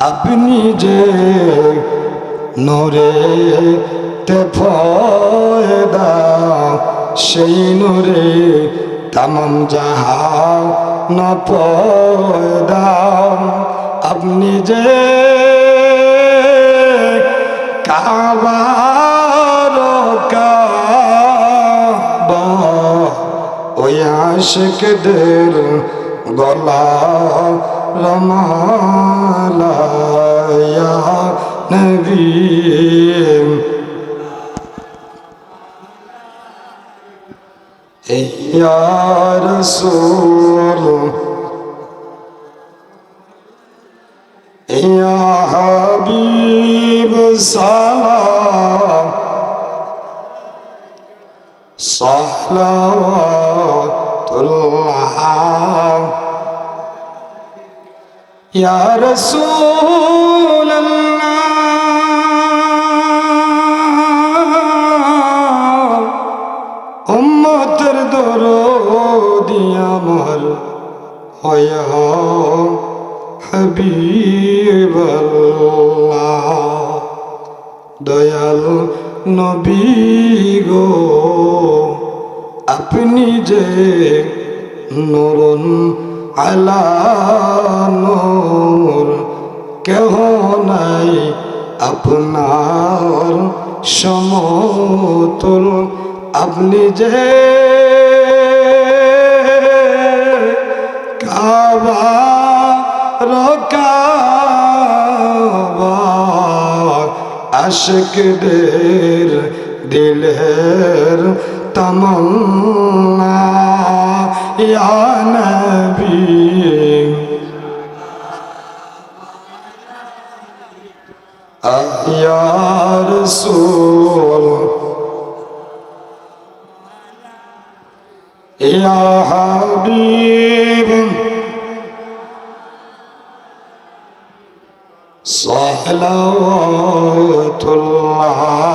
আপনি যে নরে তে ফয়দা, সেই নরে তামাম যাহা ন পয়দা। আপনি যে কাবার কাবা, ওই আশিকদের ضلال مالا يا نبي يا رسول يا حبيب سلام صلوات الله يا رسول الله উম্মতের দরদি আমার হয়া হাবিবাল্লাহ দয়াল নবী গো আপনি যে নরন আলা নূর আপনার সমতুল। আপনি যে আশকদের দিলের তমন্না। ইয়া নবী يا رسول يا حبيب صلوات الله